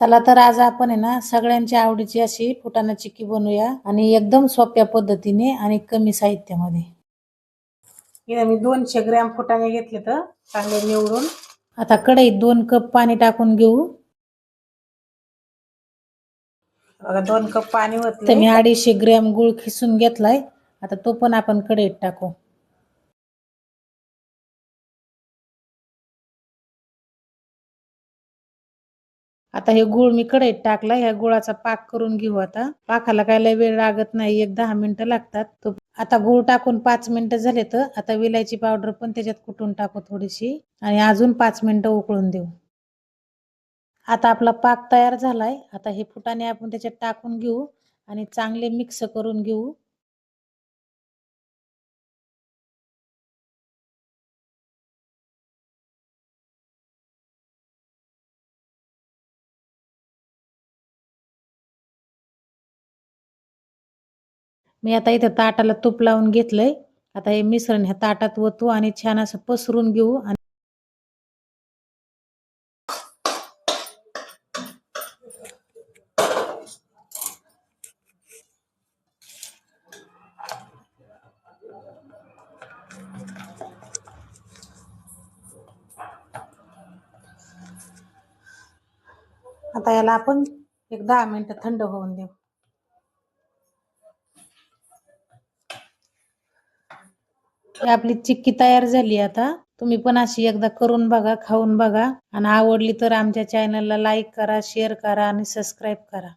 चला तर आज आपण आहे ना सगळ्यांच्या आवडीची अशी फुटाणा चिक्की बनवूया आणि एकदम सोप्या पद्धतीने आणि कमी साहित्यामध्ये. मी दोनशे ग्रॅम फुटाणे घेतले तर चांगले निवडून. आता कढईत दोन कप पाणी टाकून घेऊ. बघा दोन कप पाणी होतं मी अडीचशे ग्रॅम गुळ खिसून घेतलाय. आता तो पण आपण कढईत टाकू. आता हे गुळ मी कढईत टाकला ह्या गुळाचा पाक करून घेऊ आता. पाकाला काय लय वेळ लागत नाही एक दहा मिनिटं लागतात. तो आता गुळ टाकून पाच मिनिटं झाले तर आता विलायची पावडर पण त्याच्यात कुटून टाकू थोडीशी. आणि अजून पाच मिनिटं उकळून देऊ. आता आपला पाक तयार झालाय. आता हे फुटाने आपण त्याच्यात टाकून घेऊ आणि चांगले मिक्स करून घेऊ. मी आता इथं ताटाला तूप लावून घेतलंय. आता हे मिश्रण ह्या ताटात ओतू आणि छान असं पसरून घेऊ आणि आता याला आपण एक दहा मिनिटं थंड होऊन देऊ. आपली चिक्की तयार झाली आता. तुम्ही पण अशी एकदा करून बघा खाऊन बघा. आणि आवडली तर आमच्या चॅनलला लाईक करा शेअर करा आणि सबस्क्राईब करा.